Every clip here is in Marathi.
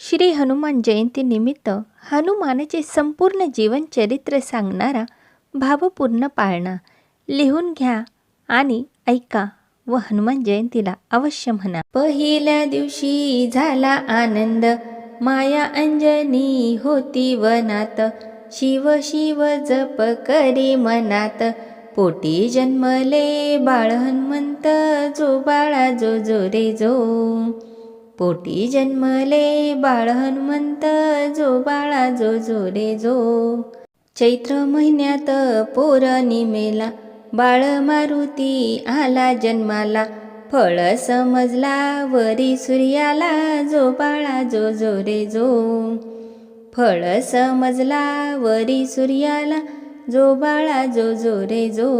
श्री हनुमान जयंतीनिमित्त हनुमानाचे संपूर्ण जीवनचरित्र सांगणारा भावपूर्ण पाळणा लिहून घ्या आणि ऐका व हनुमान जयंतीला अवश्य म्हणा. पहिल्या दिवशी झाला आनंद माया अंजनी होती वनात. शिव शिव जप करी मनात. पोटी जन्मले बाळ हनुमंत जो बाळा जो जो रे जो. पोटी जन्मले बाळ हनुमंत जो बाळा जो जो रे जो. चैत्र महिन्यात पौर्णिमेला बाळ मारुती आला जन्माला. फळ समजला वरी सूर्याला जो बाळा जो जो रे जो. फळ समजला वरी सूर्याला जो बाळा जो जो रे जो.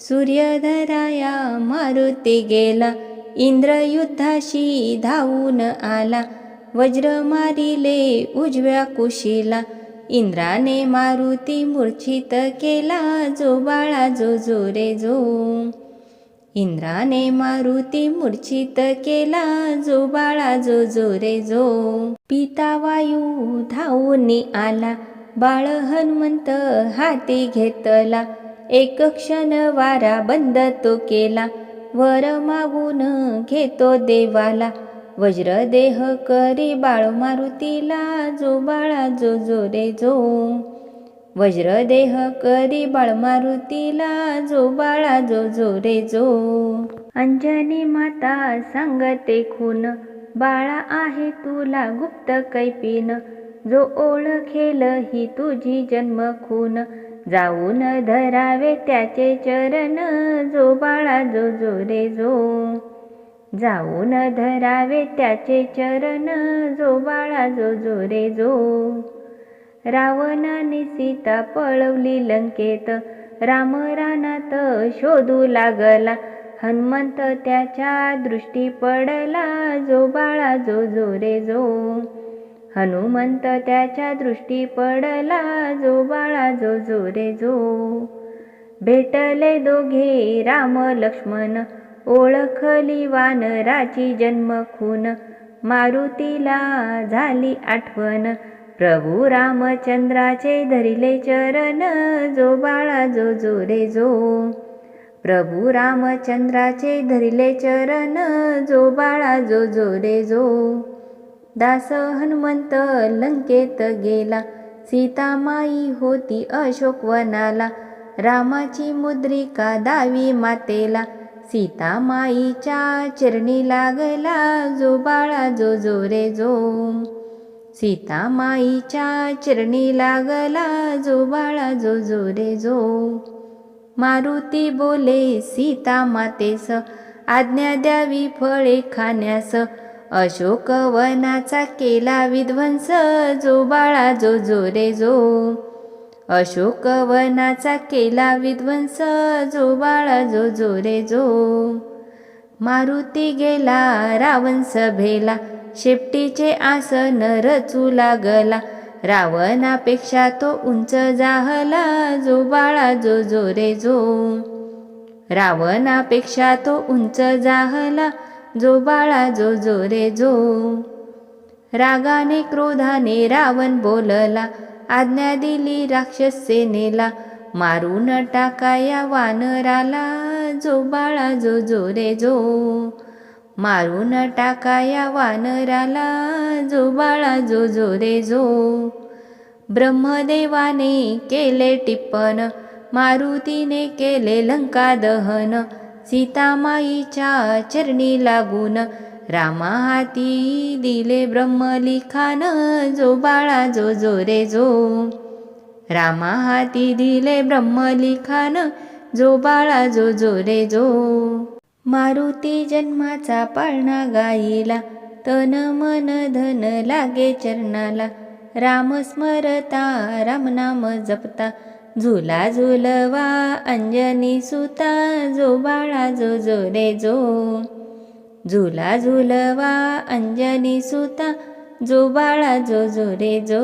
सूर्यधराया मारुती गेला इंद्रयुद्धाशी धावून आला. वज्र मारिले उजव्या कुशीला. इंद्राने मारुती मूर्छित केला. जो बाळा जो जो रे जो इंद्राने मारुती मूर्छित केला. जो बाळा जो जो रे जो पिता वायू धावून आला. बाळ हनुमंत हाती घेतला. एक क्षण वारा बंद तो केला. वर मागून घेतो देवाला. वज्रदेह करी बाळ मारुतीला जो बाळा जो जो रे जो. वज्रदेह करी बाळ मारुतीला जो बाळा जो जो रे जो. अंजनी माता सांगते खून बाळा आहे तुला गुप्त कैपीन जो ओळखेल ही तुझी जन्म खून जाऊन धरावे त्याचे चरण जो बाळा जो जो रे जो. जाऊन धरावे त्याचे चरण जो बाळा जो जो रे जो. रावणाने सीता पळवली लंकेत राम रानात शोधू लागला. हनुमंत त्याच्या दृष्टी पडला जो बाळा जो जो रे जो. हनुमंत त्याच्या दृष्टी पडला जो बाळा जो जो रे जो. भेटले दोघे राम लक्ष्मण ओळखली वानराची जन्म खून मारुतीला झाली आठवण प्रभू रामचंद्राचे धरिले चरण जो बाळा जो जो रे जो. प्रभू रामचंद्राचे धरिले चरण जो बाळा जो जो रे जो. दास हनुमंत लंकेत गेला. सीतामाई होती अशोकवनाला रामाची मुद्रिका दावी मातेला. सीतामाईच्या चरणी लागला जो बाळा जो जो रे जो सीतामाईच्या चरणी लागला जो बाळा जो जो रे जो मारुती बोले सीता मातेस आज्ञा द्यावी फळे खाण्यास. अशोकवनाचा केला विध्वंस जो बाळा जो जो रे जो. अशोकवनाचा केला विध्वंस जो बाळा जो जो रे जो. मारुती गेला रावण सभेला शेपटीचे आसन रचू लागला. रावणापेक्षा तो उंच जाहला जो बाळा जो जो रे जो. रावणापेक्षा तो उंच जाहला जो बाळा जो जो रे जो. रागाने क्रोधाने रावण बोलला आज्ञा दिली राक्षस सेनेला मारून टाकाया वानराला. जो बाळा जो जो रे जो. मारून टाकाया वानराला. जो बाळा जो जो रे जो. ब्रह्मदेवाने केले टिप्पण मारुतीने केले लंका दहन. सीतामाईच्या चरणी लागून रामा हाती दिले ब्रह्मलिखान जो बाळा जो जो रे जो. रामा हाती दिले ब्रह्मलिखान जो बाळा जो जो रे जो. मारुती जन्माचा पाळणा गाईला तन मन धन लागे चरणाला. राम स्मरता रामनाम जपता. झुला झुलवा अंजनी सुता जो बाळा जो जो रे जो. झुला झुलवा अंजनी सुता जो बाळा जो जो रे जो.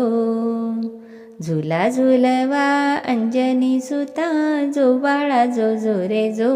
झुला झुलवा अंजनी सुता जो बाळा जो जो रे जो.